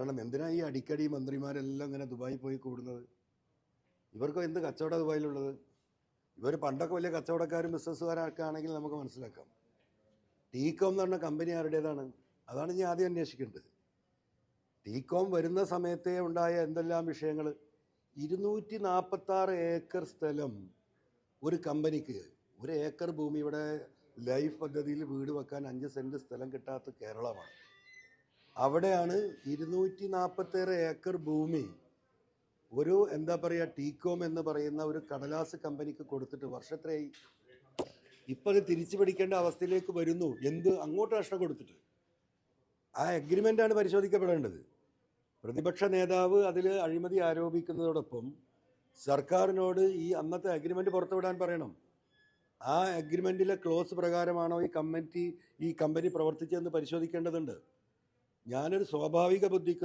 കാരണം എന്തിനാ ഈ അടിക്കടി മന്ത്രിമാരെല്ലാം ഇങ്ങനെ ദുബായി പോയി കൂടുന്നത്? ഇവർക്ക് എന്ത് കച്ചവട ദുബായിലുള്ളത്? ഇവർ പണ്ടൊക്കെ വലിയ കച്ചവടക്കാരും ബിസിനസ്സുകാരൊക്കെ ആണെങ്കിൽ നമുക്ക് മനസ്സിലാക്കാം. ടീകോം എന്ന് പറഞ്ഞ കമ്പനി ആരുടേതാണ്? അതാണ് ഞാൻ ആദ്യം അന്വേഷിക്കേണ്ടത്. ടീകോം വരുന്ന സമയത്തേ ഉണ്ടായ എന്തെല്ലാം വിഷയങ്ങൾ ഇരുന്നൂറ്റി നാൽപ്പത്താറ് ഏക്കർ സ്ഥലം ഒരു കമ്പനിക്ക് ഒരു ഏക്കർ ഭൂമി ഇവിടെ ലൈഫ് പദ്ധതിയിൽ വീട് വെക്കാൻ അഞ്ച് സെന്റ് സ്ഥലം കിട്ടാത്ത കേരളമാണ്. അവിടെയാണ് ഇരുന്നൂറ്റി നാൽപ്പത്തേഴ് ഏക്കർ ഭൂമി ഒരു എന്താ പറയുക ടീകോം എന്ന് പറയുന്ന ഒരു കടലാസ് കമ്പനിക്ക് കൊടുത്തിട്ട് വർഷത്രയായി ഇപ്പം അത് തിരിച്ചു പിടിക്കേണ്ട അവസ്ഥയിലേക്ക് വരുന്നു. എന്ത് അങ്ങോട്ട് നഷ്ടം കൊടുത്തിട്ട്. ആ ആണ് പരിശോധിക്കപ്പെടേണ്ടത്. പ്രതിപക്ഷ നേതാവ് അതിൽ അഴിമതി ആരോപിക്കുന്നതോടൊപ്പം സർക്കാരിനോട് ഈ അന്നത്തെ അഗ്രിമെന്റ് പുറത്തുവിടാൻ പറയണം. ആ അഗ്രിമെന്റിലെ ക്ലോസ് പ്രകാരമാണോ ഈ കമ്മിറ്റി ഈ കമ്പനി പ്രവർത്തിച്ചതെന്ന് പരിശോധിക്കേണ്ടതുണ്ട്. ഞാനൊരു സ്വാഭാവിക ബുദ്ധിക്ക്